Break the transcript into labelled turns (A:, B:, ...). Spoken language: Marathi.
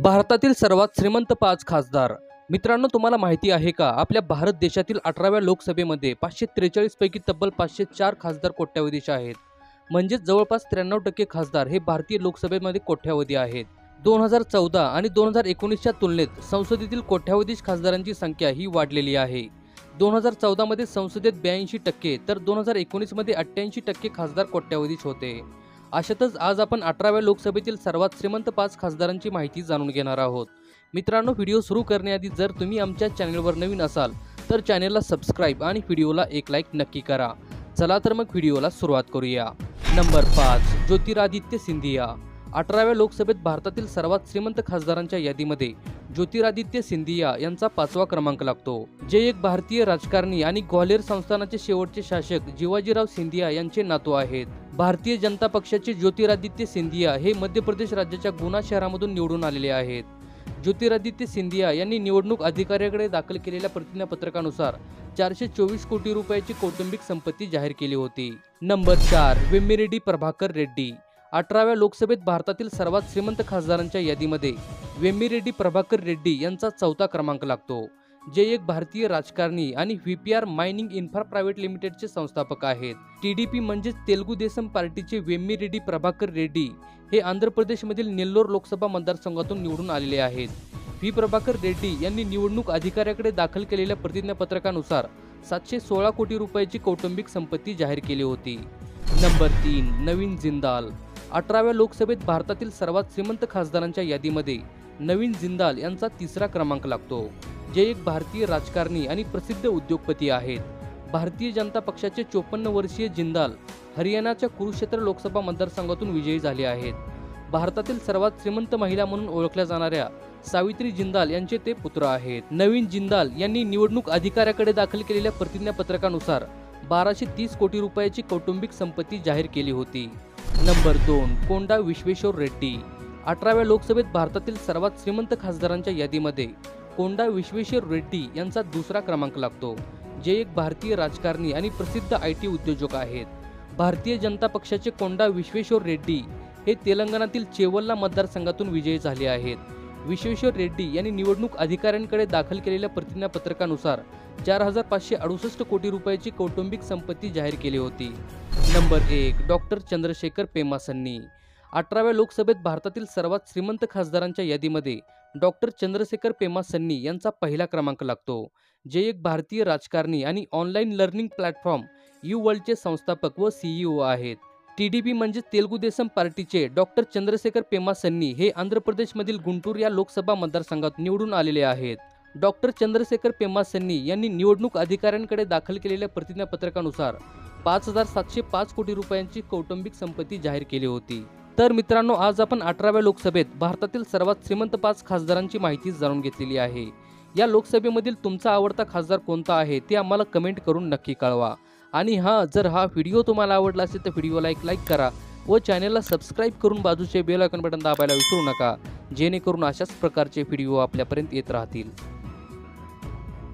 A: भारतातील सर्वात श्रीमंत पाच खासदार. मित्रांनो तुम्हाला माहिती आहे का? आपल्या भारत देशातील अठराव्या लोकसभेमध्ये पाचशे त्रेचाळीसपैकी तब्बल पाचशे चार खासदार कोट्यावधीचे आहेत. म्हणजेच जवळपास त्र्याण्णव टक्के खासदार हे भारतीय लोकसभेमध्ये कोट्यावधी आहेत. दोन हजार चौदा आणि दोन हजार एकोणीसच्या तुलनेत संसदेतील कोट्यावधीश खासदारांची संख्या ही वाढलेली आहे. दोन हजार चौदामध्ये संसदेत ब्याऐंशी टक्के तर दोन हजार एकोणीसमध्ये अठ्ठ्याऐंशी टक्के खासदार कोट्यावधीच होते. अशातच आज आपण अठराव्या लोकसभेतील सर्वात श्रीमंत पाच खासदारांची माहिती जाणून घेणार आहोत. मित्रांनो व्हिडिओ सुरू करण्याआधी जर तुम्ही आमच्या चॅनलवर नवीन असाल तर चॅनलला सबस्क्राईब आणि व्हिडिओला एक लाईक नक्की करा. चला तर मग व्हिडिओला सुरुवात करूया. नंबर पाच ज्योतिरादित्य सिंधिया. अठराव्या लोकसभेत भारतातील सर्वात श्रीमंत खासदारांच्या यादीमध्ये ज्योतिरादित्य सिंधिया यांचा पाचवा क्रमांक लागतो. जे एक भारतीय राजकारणी आणि ग्वाल्हेर संस्थानाचे शेवटचे शासक जिवाजीराव सिंधिया यांचे नातू आहेत. भारतीय जनता पक्षाचे ज्योतिरादित्य सिंधिया हे मध्य प्रदेश राज्याच्या गुना शहरामधून निवडून आलेले आहेत. ज्योतिरादित्य सिंधिया यांनी निवडणूक अधिकाऱ्याकडे दाखल केलेल्या प्रतिज्ञापत्रकानुसार चारशे चोवीस कोटी रुपयाची कौटुंबिक संपत्ती जाहीर केली होती. नंबर चार वेम्मिरेड्डी प्रभाकर रेड्डी. अठराव्या लोकसभेत भारतातील सर्वात श्रीमंत खासदारांच्या यादीमध्ये वेम्मिरेड्डी प्रभाकर रेड्डी यांचा चौथा क्रमांक लागतो. जे एक भारतीय राजकारणी आणि V P R mining infra private लिमिटेडचे संस्थापक आहेत. टी डी पी म्हणजेच तेलगू देसम पार्टीचे वेम्मिरेड्डी प्रभाकर रेड्डी हे आंध्र प्रदेशमधील नेल्लोर लोकसभा मतदारसंघातून निवडून आलेले आहेत. व्ही प्रभाकर रेड्डी यांनी निवडणूक अधिकाऱ्याकडे दाखल केलेल्या प्रतिज्ञापत्रकानुसार सातशे सोळा कोटी रुपयाची कौटुंबिक संपत्ती जाहीर केली होती. नंबर तीन नवीन जिंदाल. अठराव्या लोकसभेत भारतातील सर्वात श्रीमंत खासदारांच्या यादीमध्ये नवीन जिंदाल यांचा तिसरा क्रमांक लागतो. जे एक भारतीय राजकारणी आणि प्रसिद्ध उद्योगपती आहेत. भारतीय जनता पक्षाचे चोपन्न वर्षीय जिंदाल हरियाणाच्या कुरुक्षेत्र लोकसभा मतदारसंघातून विजयी झाले आहेत. भारतातील सर्वात श्रीमंत महिला म्हणून ओळखल्या जाणाऱ्या सावित्री जिंदाल यांचे ते पुत्र आहेत. नवीन जिंदाल यांनी निवडणूक अधिकाऱ्याकडे दाखल केलेल्या प्रतिज्ञापत्रकानुसार बाराशे तीस कोटी रुपयाची कौटुंबिक संपत्ती जाहीर केली होती. नंबर दोन कोंडा विश्वेश्वर रेड्डी. अठराव्या लोकसभेत भारतातील सर्वात श्रीमंत खासदारांच्या यादीमध्ये कोंडा विश्वेश्वर रेड्डी यांचा दुसरा क्रमांक लागतो जे एक भारतीय राजकारणी आणि प्रसिद्ध आय टी उद्योजक आहेत. भारतीय जनता पक्षाचे कोंडा विश्वेश्वर रेड्डी हे तेलंगणातील चेवल्ला मतदारसंघातून विजयी झाले आहेत. विश्वेश्वर रेड्डी यांनी निवडणूक अधिकाऱ्यांकडे दाखल केलेल्या प्रतिज्ञापत्रकानुसार चार हजार पाचशे अडुसष्ट कोटी रुपयाची कौटुंबिक संपत्ती जाहीर केली होती. नंबर एक डॉक्टर चंद्रशेखर पेमासन्नी. अठराव्या लोकसभेत भारतातील सर्वात श्रीमंत खासदारांच्या यादीमध्ये डॉक्टर चंद्रशेखर पेमासन्नी यांचा पहिला क्रमांक लागतो जे एक भारतीय राजकारणी आणि ऑनलाईन लर्निंग प्लॅटफॉर्म यू वर्ल्डचे संस्थापक व सीईओ आहेत. टी डी पी म्हणजे तेलगू देसम पार्टीचे डॉक्टर चंद्रशेखर पेमासन्नी हे आंध्र प्रदेशमधील गुंटूर या लोकसभा मतदारसंघात निवडून आलेले आहेत. डॉक्टर चंद्रशेखर पेमासन्नी यांनी निवडणूक अधिकाऱ्यांकडे दाखल केलेल्या प्रतिज्ञापत्रकानुसार पाच हजार सातशे पाच कोटी रुपयांची कौटुंबिक संपत्ती जाहीर केली होती. तर मित्रांनो आज आपण अठराव्या लोकसभेत भारतातील सर्वात श्रीमंत पाच खासदारांची माहिती जाणून घेतलेली आहे. या लोकसभेमधील तुमचा आवडता खासदार कोणता आहे ते आम्हाला कमेंट करून नक्की कळवा. आणि हां जर हा व्हिडिओ तुम्हाला आवडला असेल तर व्हिडिओला एक लाईक करा व चॅनलला सबस्क्राईब करून बाजूचे बेल आयकॉन बटन दाबायला विसरू नका जेणेकरून अशाच प्रकारचे व्हिडिओ आपल्यापर्यंत येत राहतील.